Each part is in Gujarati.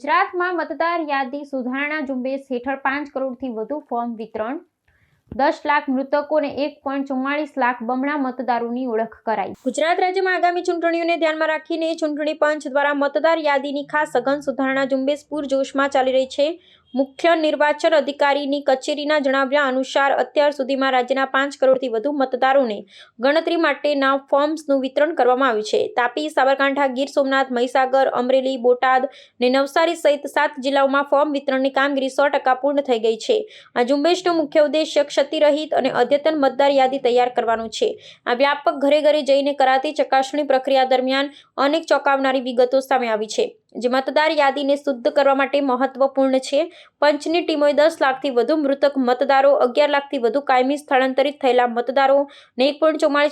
ગુજરાતમાં મતદાર યાદી સુધારણા ઝુંબેશ હેઠળ પાંચ કરોડથી વધુ ફોર્મ વિતરણ. દસ લાખ મૃતકોને એક પોઈન્ટ ચુમ્માળીસ લાખ બમણા મતદારોની ઓળખ કરાઈ. ગુજરાત રાજ્યમાં આગામી ચૂંટણીઓને ધ્યાનમાં રાખીને ચૂંટણી પંચ દ્વારા મતદાર યાદીની ખાસ સઘન સુધારણા ઝુંબેશ પૂરજોશમાં ચાલી રહી છે. મુખ્ય નિર્વાચન અધિકારીની કચેરીના જણાવ્યા અનુસાર અત્યાર સુધીમાં રાજ્યના પાંચ કરોડથી વધુ મતદારોને ગણતરી માટેના ફોર્મ્સનું વિતરણ કરવામાં આવ્યું છે. તાપી, સાબરકાંઠા, ગીર સોમનાથ, મહીસાગર, અમરેલી, બોટાદ ને નવસારી સહિત સાત જિલ્લાઓમાં ફોર્મ વિતરણની કામગીરી સો ટકા પૂર્ણ થઈ ગઈ છે. આ ઝુંબેશનો મુખ્ય ઉદ્દેશ્ય ક્ષતિરહિત અને અદ્યતન મતદાર યાદી તૈયાર કરવાનો છે. આ વ્યાપક ઘરે ઘરે જઈને કરાતી ચકાસણી પ્રક્રિયા દરમિયાન અનેક ચોંકાવનારી વિગતો સામે આવી છે. જે મતદાર યાદીને શુદ્ધ કરવા માટે મહત્વપૂર્ણ છે. પંચની ટીમોએ દસ લાખથી વધુ મૃતક મતદારો, અગિયાર લાખથી વધુ કાયમી સ્થળાંતરિત થયેલા મતદારો ને એક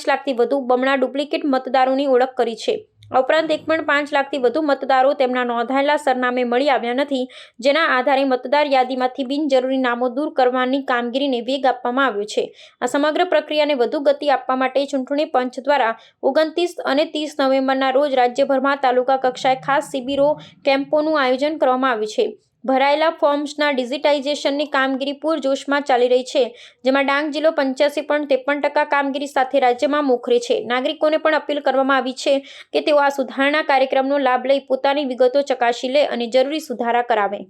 લાખથી વધુ બમણા ડુપ્લિકેટ મતદારોની ઓળખ કરી છે. ઉપરાંત એક પણ પાંચ લાખથી વધુ મતદારો તેમના નોંધાયેલા સરનામે મળી આવ્યા નથી, જેના આધારે મતદાર યાદીમાંથી બિનજરૂરી નામો દૂર કરવાની કામગીરીને વેગ આપવામાં આવ્યો છે. આ સમગ્ર પ્રક્રિયાને વધુ ગતિ આપવા માટે ચૂંટણી પંચ દ્વારા ઓગણત્રીસ અને ત્રીસ નવેમ્બરના રોજ રાજ્યભરમાં તાલુકા કક્ષાએ ખાસ શિબિરો, કેમ્પોનું આયોજન કરવામાં આવ્યું છે. ભરાયેલા ફોર્મ્સના ડિજિટાઇઝેશનની કામગીરી પૂરજોશમાં ચાલી રહી છે, જેમાં ડાંગ જિલ્લો પંચ્યાસી પોઈન્ટ ત્રેપન ટકા કામગીરી સાથે રાજ્યમાં મોખરે છે. નાગરિકોને પણ અપીલ કરવામાં આવી છે કે તેઓ આ સુધારણા કાર્યક્રમનો લાભ લઈ પોતાની વિગતો ચકાસી લે અને જરૂરી સુધારા કરાવે.